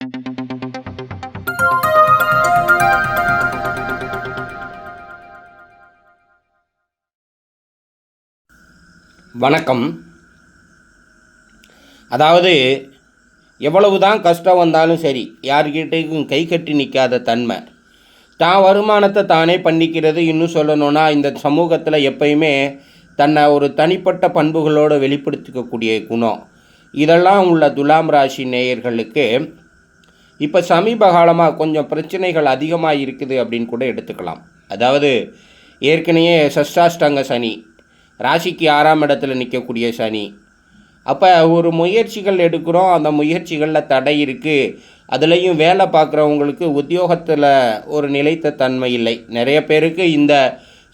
வணக்கம். அதாவது எவ்வளவு தான் கஷ்டம் வந்தாலும் சரி யார்கிட்டையும் கை கட்டி நிற்காத தன்மை. தான் வருமானத்தை தானே பண்ணிக்கிறது இன்னும் சொல்லணும்னா இந்த சமூகத்தில் எப்பயுமே தன்னை ஒரு தனிப்பட்ட பண்புகளோடு வெளிப்படுத்திக்கக்கூடிய குணம். இதெல்லாம் உள்ள துலாம் ராசி நேயர்களுக்கு இப்போ சமீப காலமாக கொஞ்சம் பிரச்சனைகள் அதிகமாக இருக்குது அப்படின்னு கூட எடுத்துக்கலாம். அதாவது ஏற்கனவே சஷ்டாஷ்டங்க சனி ராசிக்கு ஆறாம் இடத்துல நிற்கக்கூடிய சனி. அப்போ ஒரு முயற்சிகள் எடுக்கிறோம் அந்த முயற்சிகளில் தடை இருக்குது அதுலேயும் வேலை பார்க்குறவங்களுக்கு உத்தியோகத்தில் ஒரு நிலைத்த தன்மை இல்லை. நிறைய பேருக்கு இந்த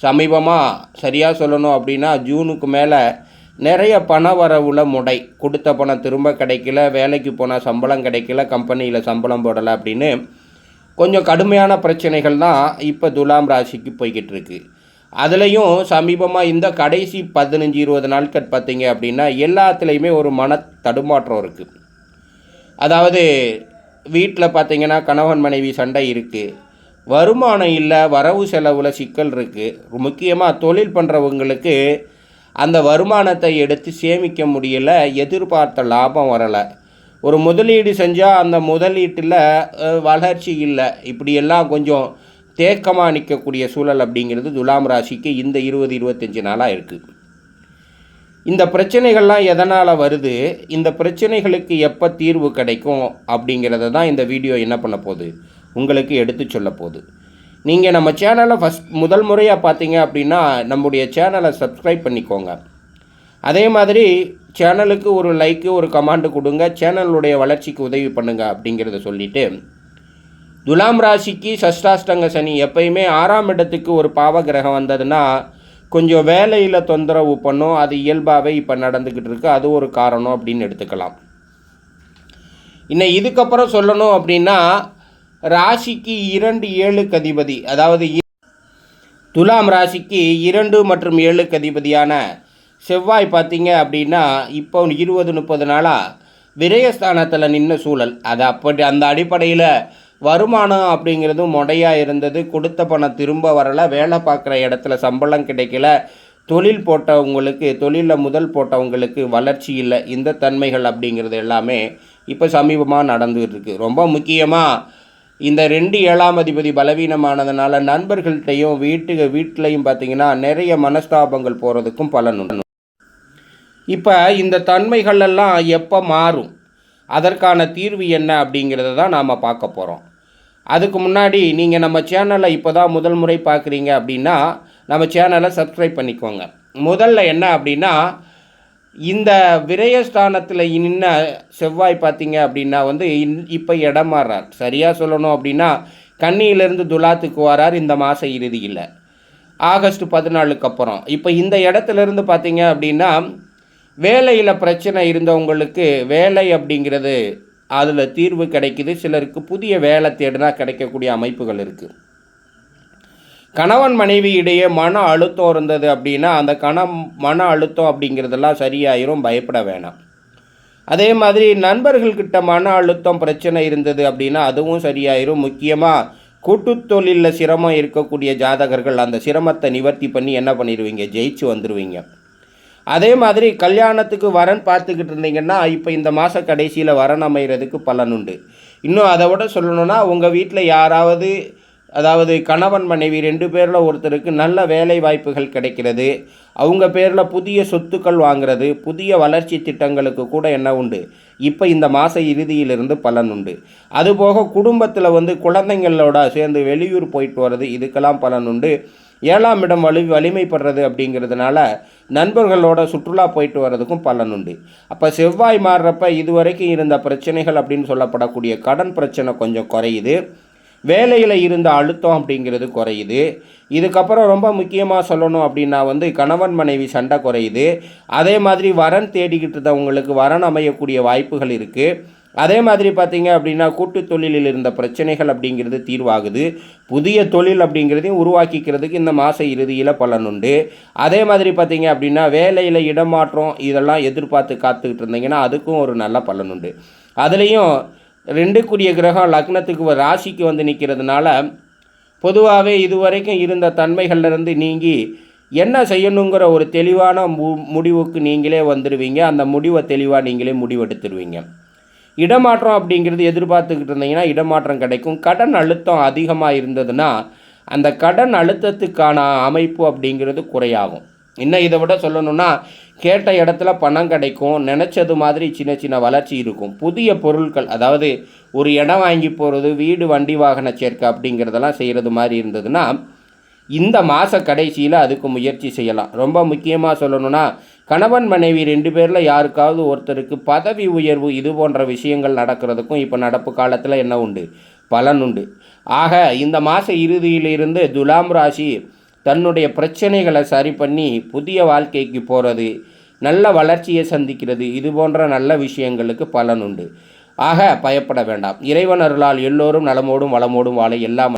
சமீபமாக சரியாக சொல்லணும் அப்படின்னா ஜூனுக்கு மேலே நிறைய பண வரவுல முடை. கொடுத்த பணம் திரும்ப கிடைக்கல வேலைக்கு போனால் சம்பளம் கிடைக்கல கம்பெனியில் சம்பளம் போடலை அப்படின்னு கொஞ்சம் கடுமையான பிரச்சனைகள் தான் இப்போ துலாம் ராசிக்கு போய்கிட்டு இருக்கு. அதுலேயும் சமீபமாக இந்த கடைசி பதினஞ்சு இருபது நாட்கள் பார்த்தீங்க அப்படின்னா எல்லாத்துலேயுமே ஒரு மன தடுமாற்றம் இருக்குது அதாவது வீட்டில் பார்த்தீங்கன்னா கணவன் மனைவி சண்டை இருக்குது வருமானம் இல்லை வரவு செலவில் சிக்கல் இருக்குது முக்கியமாக தொழில் பண்ணுறவங்களுக்கு அந்த வருமானத்தை எடுத்து சேமிக்க முடியல எதிர்பார்த்த லாபம் வரலை. ஒரு முதலீடு செஞ்சால் அந்த முதலீட்டில் வளர்ச்சி இல்லை. இப்படியெல்லாம் கொஞ்சம் தேக்கமாக நிற்கக்கூடிய சூழல் அப்படிங்கிறது துலாம் ராசிக்கு இந்த இருபது இருபத்தஞ்சி நாளாக இருக்குது இந்த பிரச்சனைகள்லாம் எதனால் வருது? இந்த பிரச்சனைகளுக்கு எப்போ தீர்வு கிடைக்கும் அப்படிங்கிறத தான் இந்த வீடியோ என்ன பண்ண போகுது? உங்களுக்கு எடுத்து சொல்ல போகுது. நீங்கள் நம்ம சேனலை ஃபஸ்ட் முதல் முறையாக பார்த்தீங்க அப்படின்னா நம்முடைய சேனலை சப்ஸ்கிரைப் பண்ணிக்கோங்க. அதே மாதிரி சேனலுக்கு ஒரு லைக்கு ஒரு கமாண்டு கொடுங்க சேனலுடைய வளர்ச்சிக்கு உதவி பண்ணுங்கள் அப்படிங்கிறத சொல்லிவிட்டு துலாம் ராசிக்கு சஷ்டாஷ்டங்க சனி எப்பயுமே ஆறாம் இடத்துக்கு ஒரு பாவ கிரகம் வந்ததுன்னா கொஞ்சம் வேலையில் தொந்தரவு பண்ணும் அது இயல்பாகவே இப்போ நடந்துக்கிட்டு இருக்கு அது ஒரு காரணம் அப்படின்னு எடுத்துக்கலாம். இன்னும் இதுக்கப்புறம் சொல்லணும் அப்படின்னா ராசிக்கு இரண்டு ஏழு கதிபதி அதாவது துலாம் ராசிக்கு இரண்டு மற்றும் ஏழு கதிபதியான செவ்வாய் பார்த்தீங்க அப்படின்னா இப்போ இருபது முப்பது நாளாக விரயஸ்தானத்தில் நின்ன சூழல். அது அப்படி அந்த அடிப்படையில் வருமானம் அப்படிங்கிறதும் முடையாக இருந்தது. கொடுத்த பணம் திரும்ப வரலை. வேலை பார்க்குற இடத்துல சம்பளம் கிடைக்கல. தொழில் போட்டவங்களுக்கு தொழிலில் முதல் போட்டவங்களுக்கு வளர்ச்சி இல்லை. இந்த தன்மைகள் அப்படிங்கிறது எல்லாமே இப்போ சமீபமாக நடந்துகிட்டு இருக்குது ரொம்ப முக்கியமாக இந்த ரெண்டு ஏழாம் அதிபதி பலவீனமானதுனால நண்பர்கள்ட்டையும் வீட்டுக்கு வீட்டிலையும் பார்த்தீங்கன்னா நிறைய மனஸ்தாபங்கள் போகிறதுக்கும் பலன் உண்டு. இப்போ இந்த தன்மைகள் எல்லாம் எப்போ மாறும்? அதற்கான தீர்வு என்ன அப்படிங்கிறத தான் நாம் பார்க்க போகிறோம் அதுக்கு முன்னாடி நீங்கள் நம்ம சேனலை இப்போ தான் முதல் முறை பார்க்குறீங்க அப்படின்னா நம்ம சேனலை சப்ஸ்கிரைப் பண்ணிக்கோங்க. முதல்ல என்ன அப்படின்னா இந்த விரயஸ்தானத்தில் நின்ன செவ்வாய் பார்த்தீங்க அப்படின்னா வந்து இன் இப்போ இடம் சரியாக சொல்லணும் அப்படின்னா கன்னியிலேருந்து துலாத்துக்கு வரார் இந்த மாத இறுதியில். ஆகஸ்ட் பதினாலுக்கு அப்புறம். இப்போ இந்த இடத்துல இருந்து பார்த்தீங்க அப்படின்னா வேலையில் பிரச்சனை இருந்தவங்களுக்கு வேலை அப்படிங்கிறது அதில் தீர்வு கிடைக்குது. சிலருக்கு புதிய வேலை தேடினா கிடைக்கக்கூடிய அமைப்புகள் இருக்குது கணவன் மனைவி இடையே மன அழுத்தம் இருந்தது அப்படின்னா அந்த கண மன அழுத்தம் அப்படிங்கிறதெல்லாம் சரியாயிரும் பயப்பட வேணாம். அதே மாதிரி நண்பர்கள்கிட்ட மன அழுத்தம் பிரச்சனை இருந்தது அப்படின்னா அதுவும் சரியாயிரும். முக்கியமாக கூட்டுத்தொழிலில் சிரமம் இருக்கக்கூடிய ஜாதகர்கள் அந்த சிரமத்தை நிவர்த்தி பண்ணி என்ன பண்ணிடுவீங்க ஜெயிச்சு வந்துடுவீங்க அதே மாதிரி கல்யாணத்துக்கு வரன் பார்த்துக்கிட்டு இருந்தீங்கன்னா இப்போ இந்த மாத கடைசியில் வரன் அமைகிறதுக்கு பலன் உண்டு. இன்னும் அதை விட சொல்லணும்னா உங்கள் வீட்டில் யாராவது அதாவது கணவன் மனைவி ரெண்டு பேரில் ஒருத்தருக்கு நல்ல வேலை வாய்ப்புகள் கிடைக்கிறது. அவங்க பேரில் புதிய சொத்துக்கள் வாங்குறது புதிய வளர்ச்சி திட்டங்களுக்கு கூட என்ன உண்டு? இப்போ இந்த மாத இறுதியிலிருந்து பலன் உண்டு. அதுபோக குடும்பத்தில் வந்து குழந்தைங்களோட சேர்ந்து வெளியூர் போயிட்டு வர்றது இதுக்கெல்லாம் பலன் உண்டு. ஏழாம் இடம் வலி வலிமைப்படுறது அப்படிங்கிறதுனால நண்பர்களோட சுற்றுலா போயிட்டு வர்றதுக்கும் பலன் உண்டு. அப்போ செவ்வாய் மாறுறப்ப இதுவரைக்கும் இருந்த பிரச்சனைகள் அப்படின்னு சொல்லப்படக்கூடிய கடன் பிரச்சனை கொஞ்சம் குறையுது. வேலையில் இருந்த அழுத்தம் அப்படிங்கிறது குறையுது. இதுக்கப்புறம் ரொம்ப முக்கியமாக சொல்லணும் அப்படின்னா வந்து கணவன் மனைவி சண்டை குறையுது. அதே மாதிரி வரன் தேடிக்கிட்டு இருந்தவங்களுக்கு வரன் அமையக்கூடிய வாய்ப்புகள் இருக்குது அதே மாதிரி பார்த்திங்க அப்படின்னா கூட்டு தொழிலில் இருந்த பிரச்சனைகள் அப்படிங்கிறது தீர்வாகுது. புதிய தொழில் அப்படிங்கிறதையும் உருவாக்கிக்கிறதுக்கு இந்த மாத இறுதியில் பலன் உண்டு. அதே மாதிரி பார்த்திங்க அப்படின்னா வேலையில் இடமாற்றம் இதெல்லாம் எதிர்பார்த்து காத்துக்கிட்டு இருந்தீங்கன்னா அதுக்கும் ஒரு நல்ல பலன் உண்டு. அதுலேயும் ரெண்டுக்குரிய கிரகம் லக்னத்துக்கு ராசிக்கு வந்து நிற்கிறதுனால பொதுவாகவே இதுவரைக்கும் இருந்த தன்மைகள்லேருந்து நீங்கி என்ன செய்யணுங்கிற ஒரு தெளிவான மு முடிவுக்கு நீங்களே வந்துடுவீங்க அந்த முடிவை தெளிவாக நீங்களே முடிவெடுத்துருவீங்க. இடமாற்றம் அப்படிங்கிறது எதிர்பார்த்துக்கிட்டு இருந்தீங்கன்னா இடமாற்றம் கிடைக்கும். கடன் அழுத்தம் அதிகமாக இருந்ததுன்னா அந்த கடன் அழுத்தத்துக்கான அமைப்பு அப்படிங்கிறது குறையாகும். இன்னும் இதை விட சொல்லணும்னா கேட்ட இடத்துல பணம் கிடைக்கும் நினச்சது மாதிரி சின்ன சின்ன வளர்ச்சி இருக்கும். புதிய பொருட்கள் அதாவது ஒரு இடம் வாங்கி போகிறது வீடு வண்டி வாகன சேர்க்கை அப்படிங்கிறதெல்லாம் செய்கிறது மாதிரி இருந்ததுன்னா இந்த மாத கடைசியில் அதுக்கு முயற்சி செய்யலாம். ரொம்ப முக்கியமாக சொல்லணும்னா கணவன் மனைவி ரெண்டு பேரில் யாருக்காவது ஒருத்தருக்கு பதவி உயர்வு இது போன்ற விஷயங்கள் நடக்கிறதுக்கும் இப்போ நடப்பு காலத்தில் என்ன உண்டு? பலன் உண்டு. ஆக இந்த மாத இறுதியிலிருந்து துலாம் ராசி தன்னுடைய பிரச்சனைகளை சரி பண்ணி புதிய வாழ்க்கைக்கு போகிறது நல்ல வளர்ச்சியை சந்திக்கிறது இது போன்ற நல்ல விஷயங்களுக்கு பலன் உண்டு. ஆக பயப்பட வேண்டாம். இறைவன் அருளால் எல்லோரும் நலமோடும் வளமோடும் வாழ எல்லாம்